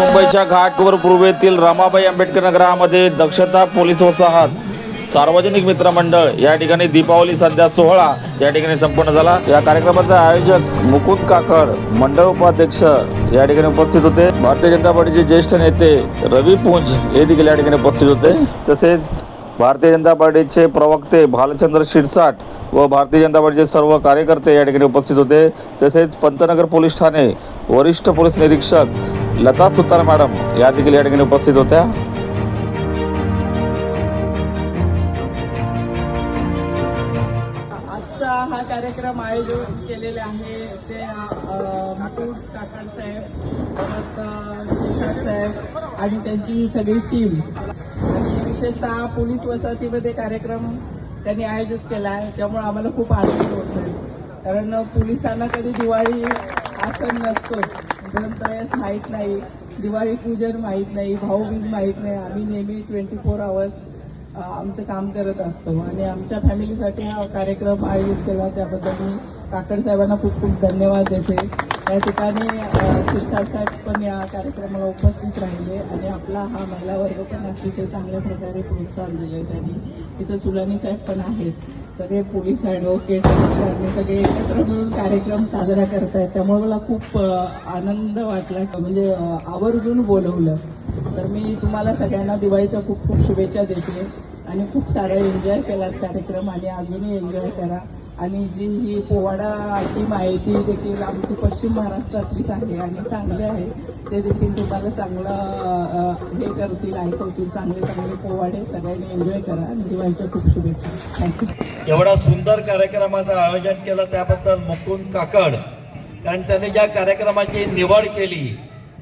मुंबईच्या घाटवर पूर्वेतील रमाबाई आंबेडकर नगरामध्ये दक्षता पोलीस वसाहत. सार्वजनिक मित्रमंडळ या ठिकाणी दीपावली सध्या सोहळा या ठिकाणी संपन्न झाला. या कार्यक्रमाचा आयोजक मुकुंद काकड मंडळ उपाध्यक्ष या ठिकाणी उपस्थित होते. भारतीय जनता पार्टीचे ज्येष्ठ नेते रवी पुंज हे देखील या ठिकाणी उपस्थित होते. तसेच भारतीय जनता पार्टीचे प्रवक्ते भालचंद्र शिरसाट व भारतीय जनता पार्टीचे सर्व कार्यकर्ते या ठिकाणी उपस्थित होते. तसेच पंतनगर पोलीस ठाणे वरिष्ठ पोलीस निरीक्षक लता सुतार मॅडम या देखील या ठिकाणी उपस्थित होत्या. आजचा हा कार्यक्रम आयोजित केलेला आहे. ते अ, मुकुट काकार साहेब परत अ, साहेब आणि त्यांची सगळी टीम आणि विशेषतः पोलीस वसाहतीमध्ये कार्यक्रम त्यांनी आयोजित केला आहे. त्यामुळे आम्हाला खूप आनंद होतोय. कारण पोलिसांना कधी दिवाळी असं नसतोच. ग्रंथवेळेस माहीत नाही. दिवाळी पूजन माहीत नाही. भाऊबीज माहीत नाही. आम्ही नेहमी ट्वेंटी फोर आवर्स आमचं काम करत असतो. आणि आमच्या फॅमिलीसाठी हा कार्यक्रम आयोजित केला. त्याबद्दल मी काकड साहेबांना खूप खूप धन्यवाद देते. या ठिकाणी शिरसाद शिरसाट साहेब पण या कार्यक्रमाला उपस्थित राहिले आणि आपला हा महिला वर्ग पण अतिशय चांगल्या प्रकारे प्रोत्साहन दिले त्यांनी. तिथं सुलानी साहेब पण आहेत. सगळे पोलीस ॲडव्होकेट आणि सगळे एकत्र मिळून कार्यक्रम साजरा करतायत. त्यामुळे मला खूप आनंद वाटला. म्हणजे आवर्जून बोलवलं. तर मी तुम्हाला सगळ्यांना दिवाळीच्या खूप खूप शुभेच्छा देते. आणि खूप सारा एन्जॉय केलात कार्यक्रम आणि अजूनही एन्जॉय करा. आणि जी ही पोवाडा टीम आहे ती देखील आमची पश्चिम महाराष्ट्रातलीच आहे आणि चांगले आहे. ते देखील तुम्हाला चांगलं हे करतील ऐकवतील. चांगले चांगले पोवाडे सगळ्यांनी एन्जॉय करा. आणि दिवाळीच्या खूप शुभेच्छा. थँक्यू एवढा सुंदर कार्यक्रमाचं आयोजन केलं त्याबद्दल मुकुंद काकड. कारण त्यांनी ज्या कार्यक्रमाची निवड केली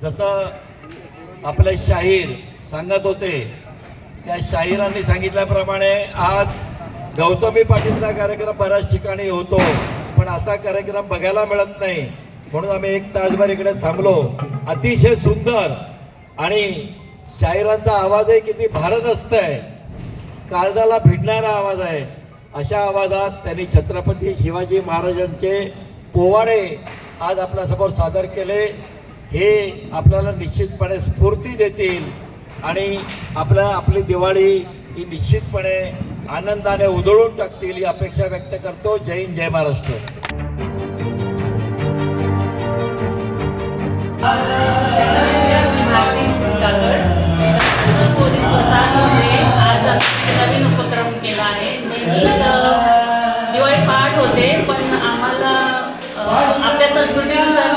जसं आपले शाहीर सांगत होते त्या शाहिरांनी सांगितल्याप्रमाणे आज गौतमी पाटीलचा कार्यक्रम बऱ्याच ठिकाणी होतो पण असा कार्यक्रम बघायला मिळत नाही. म्हणून आम्ही एक तासभर इकडे थांबलो. अतिशय सुंदर आणि शाहिरांचा आवाजही किती भारत असतंय. काळजाला भिडणारा आवाज आहे. अशा आवाजात त्यांनी छत्रपती शिवाजी महाराजांचे पोवाडे आज आपल्यासमोर सादर केले. हे आपल्याला निश्चितपणे स्फूर्ती देतील आणि आपल्या आपली दिवाळी ही निश्चितपणे आनंदाने उधळून टाकतील ही अपेक्षा व्यक्त करतो. जय हिंद जय महाराष्ट्र. नवीन उपक्रम केला आहे दिवाळी पाठ होते पण आम्हाला आपल्या संस्कृतीनुसार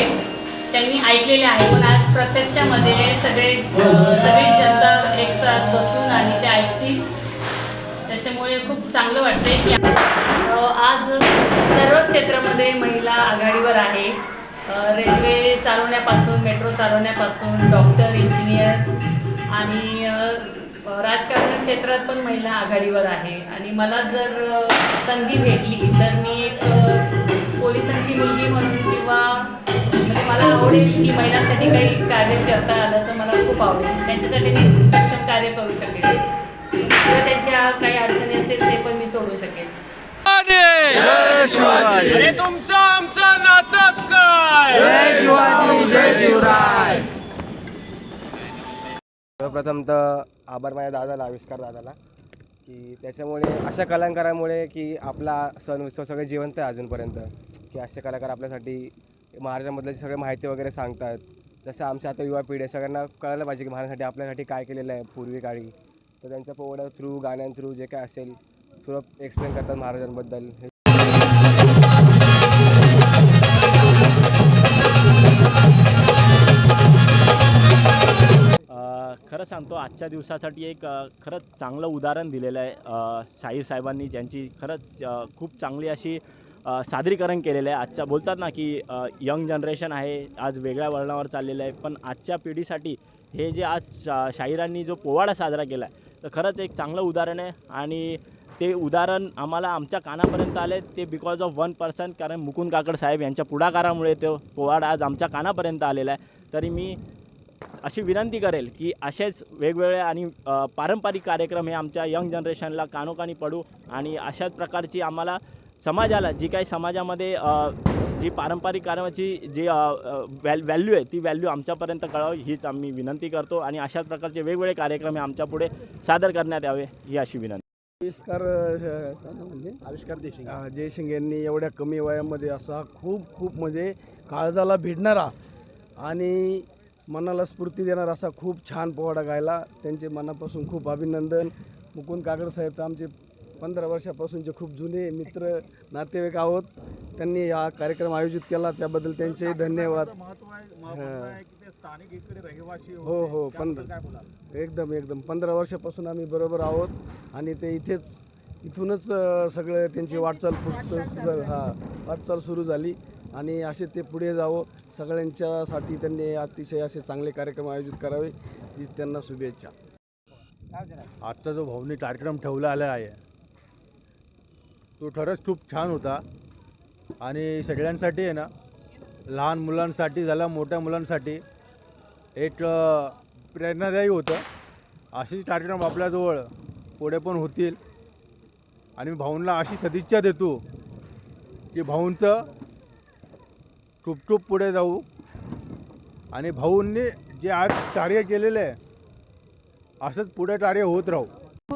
आहे त्यांनी ऐकलेले आहे. पण आज प्रत्यक्षामध्ये सगळे सगळी जनता एक साथ बसून आणि ते ऐकतील. त्याच्यामुळे खूप चांगलं वाटतंय की आज सर्व क्षेत्रामध्ये महिला आघाडीवर आहे. रेल्वे चालवण्यापासून मेट्रो चालवण्यापासून डॉक्टर इंजिनियर आणि राजकारण क्षेत्रात पण महिला आघाडीवर आहे. आणि मला जर संधी भेटली तर मी पोलिसांची मुलगी म्हणून किंवा म्हणजे मला आवडेल की महिलांसाठी काही कार्य करता आलं तर मला खूप आवडेल. त्यांच्यासाठी मी सक्षम कार्य करू शकेल. किंवा त्यांच्या काही अडचणी असेल ते पण मी सोडू शकेल. अरे तुमचं आमचं नातं काय? सर्वप्रथम तर आभार माझ्या दादाला आविष्कार दादाला की त्याच्यामुळे अशा कलाकारामुळे की आपला सण उत्सव सगळे जिवंत आहे अजूनपर्यंत. की असे कलाकार आपल्यासाठी महाराजांबद्दलची सगळे माहिती वगैरे सांगतात. जसं आमच्या आता युवा पिढी सगळ्यांना कळायला पाहिजे की महाराष्ट्रासाठी आपल्यासाठी काय केलेलं आहे पूर्वी काळी तर त्यांच्या पोवड्या थ्रू गाण्यां थ्रू जे काय असेल थोडं एक्सप्लेन करतात महाराजांबद्दल. खरं सांगतो आजच्या दिवसासाठी एक खरंच चांगलं उदाहरण दिलेलं आहे. शाहीर साहेबांनी ज्यांची खरंच खूप चांगली अशी सादरीकरण केलेलं आहे. आजच्या बोलतात ना की यंग जनरेशन आहे आज वेगळ्या वळणावर चाललेलं आहे पण आजच्या पिढीसाठी हे जे आज शा शाहिरांनी जो पोवाडा साजरा केला आहे तर खरंच एक चांगलं उदाहरण आहे आणि ते उदाहरण आम्हाला आमच्या कानापर्यंत आले ते बिकॉज ऑफ वन पर्सन कारण मुकुंद काकड साहेब यांच्या पुढाकारामुळे तो पोवाडा आज आमच्या कानापर्यंत आलेला आहे. तरी मी अशी विनंती करेल की असेच वेगवेगळे आणि पारंपरिक कार्यक्रम हे आमच्या यंग जनरेशनला कानोकानी पडू आणि अशाच प्रकारची आम्हाला समाजाला जी काही समाजामध्ये जी पारंपरिक कार्याची जी व्हॅल व्हॅल्यू आहे ती व्हॅल्यू आमच्यापर्यंत कळावी हीच आम्ही विनंती करतो आणि अशाच प्रकारचे वेगवेगळे कार्यक्रम हे आमच्या पुढे सादर करण्यात यावे ही अशी विनंती. आविष्कार म्हणजे? आविष्कार देशिंग जयसिंग यांनी एवढ्या कमी वयामध्ये असा खूप खूप म्हणजे काळजाला भिडणारा आणि मनाला स्फूर्ती देणारा असा खूप छान पोवाडा गायला. त्यांचे मनापासून खूप अभिनंदन. मुकुंद कागड साहेब तर आमचे पंधरा वर्षापासूनचे खूप जुने मित्र नातेवाईक आहोत त्यांनी हा कार्यक्रम आयोजित केला. त्याबद्दल त्यांचे धन्यवाद हां. हो हो पंधरा एकदम एकदम. पंधरा वर्षापासून आम्ही बरोबर आहोत आणि ते इथेच इथूनच सगळं त्यांची वाटचाल पुढचं हा वाटचाल सुरू झाली आणि असे ते पुढे जावं. सगळ्यांच्यासाठी त्यांनी अतिशय असे चांगले कार्यक्रम आयोजित करावे ही त्यांना शुभेच्छा. आजचा जो भाऊनी कार्यक्रम ठेवला आला आहे तो खरंच खूप छान होता. आणि सगळ्यांसाठी आहे ना लहान मुलांसाठी झाला मोठ्या मुलांसाठी एक प्रेरणादायी होतं. असेच कार्यक्रम आपल्याजवळ पुढे पण होतील. आणि भाऊंना अशी सदिच्छा देतो की भाऊंचं खूप खूप पुढे जाऊ. आणि भाऊंनी जे आज कार्य केलेलं आहे असंच पुढे कार्य होत राहू.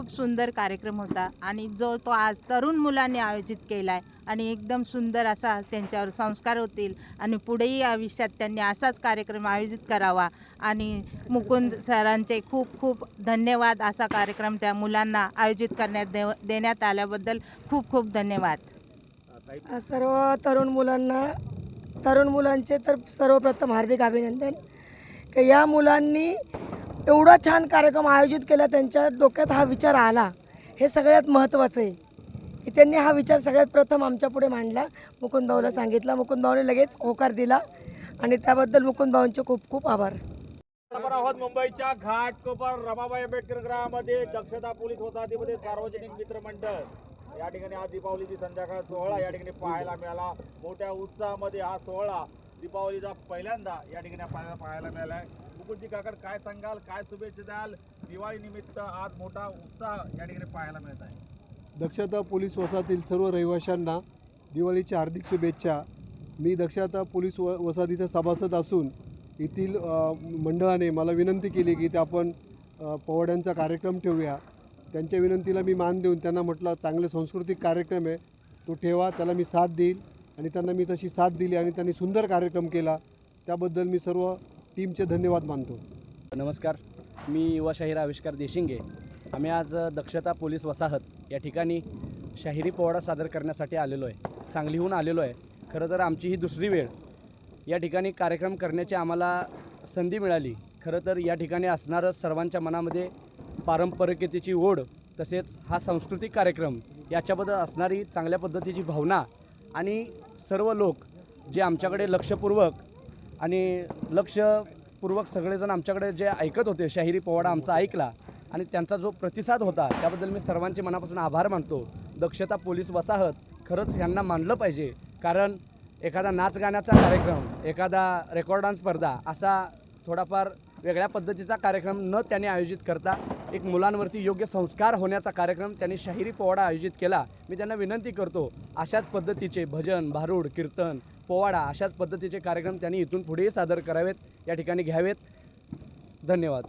खूप सुंदर कार्यक्रम होता आणि जो तो आज तरुण मुलांनी आयोजित केला आहे आणि एकदम सुंदर असा त्यांच्यावर संस्कार होतील आणि पुढेही आयुष्यात त्यांनी असाच कार्यक्रम आयोजित करावा. आणि मुकुंद सरांचे खूप खूप धन्यवाद असा कार्यक्रम त्या मुलांना आयोजित करण्यात देव देण्यात आल्याबद्दल खूप खूप धन्यवाद. सर्व तरुण मुलांना तरुण मुलांचे तर सर्वप्रथम हार्दिक अभिनंदन. की या मुलांनी एवढा छान कार्यक्रम आयोजित केला त्यांच्या डोक्यात हा विचार आला. हे सगळ्यात महत्त्वाचं आहे. की त्यांनी हा विचार सगळ्यात प्रथम आमच्यापुढे मांडला. मुकुंदभाऊला सांगितला. मुकुंदभाऊने लगेच होकार दिला. आणि त्याबद्दल मुकुंदभाऊंचे खूप खूप आभार. आपण आहोत मुंबईच्या घाटकोपर रमाबाई आंबेडकर ग्रहामध्ये दक्षता पोलीस वसाहतीमध्ये सार्वजनिक मित्रमंडळ या ठिकाणी आज दीपावलीची संध्याकाळ सोहळा या ठिकाणी पाहायला मिळाला. मोठ्या उत्साहामध्ये हा सोहळा दीपावलीचा पहिल्यांदा या ठिकाणी आपल्याला पाहायला मिळाला. आहे मुकुलजी काकड काय सांगाल काय शुभेच्छा द्याल? दिवाळी निमित्त आज मोठा उत्साह या ठिकाणी पाहायला मिळत आहे. दक्षता पोलीस वसाहतील सर्व रहिवाशांना दिवाळीच्या हार्दिक शुभेच्छा. मी दक्षता पोलीस व वसाहतीचा सभासद असून येथील मंडळाने मला विनंती केली की ते आपण पोवाड्यांचा कार्यक्रम ठेवूया. त्यांच्या विनंतीला मी मान देऊन त्यांना म्हटलं चांगले सांस्कृतिक कार्यक्रम आहे. तो ठेवा त्याला मी साथ देईल. आणि त्यांना मी तशी साथ दिली आणि त्यांनी सुंदर कार्यक्रम केला. त्याबद्दल मी सर्व टीमचे धन्यवाद मानतो. नमस्कार मी युवा शाहीर आविष्कार देशिंगे. आम्ही आज दक्षता पोलीस वसाहत या ठिकाणी शाहिरी पोवाडा सादर करण्यासाठी आलेलो आहे. सांगलीहून आलेलो आहे. खरं तर आमची ही दुसरी वेळ. या ठिकाणी कार्यक्रम करण्याची आम्हाला संधी मिळाली. खरं तर या ठिकाणी असणारं सर्वांच्या मनामध्ये पारंपरिकतेची ओढ तसेच हा सांस्कृतिक कार्यक्रम याच्याबद्दल असणारी चांगल्या पद्धतीची भावना आणि सर्व लोक जे आमच्याकडे लक्षपूर्वक आणि लक्षपूर्वक सगळेजण आमच्याकडे जे ऐकत होते शाहिरी पोवाडा आमचा ऐकला आणि त्यांचा जो प्रतिसाद होता त्याबद्दल मी सर्वांचे मनापासून आभार मानतो. दक्षता पोलीस वसाहत खरंच यांना मानलं पाहिजे कारण एखादा नाच गाण्याचा कार्यक्रम एखादा रेकॉर्डान स्पर्धा असा थोडाफार वेगळ्या पद्धतीचा कार्यक्रम न त्याने आयोजित करता एक मुलांवरती योग्य संस्कार होण्याचा कार्यक्रम त्यांनी शाहिरी पोवाडा आयोजित केला. मी त्यांना विनंती करतो अशाच पद्धतीचे भजन भारूड कीर्तन पोवाडा अशाच पद्धतीचे कार्यक्रम त्यांनी इथून पुढेही सादर करावेत या ठिकाणी घ्यावेत. धन्यवाद.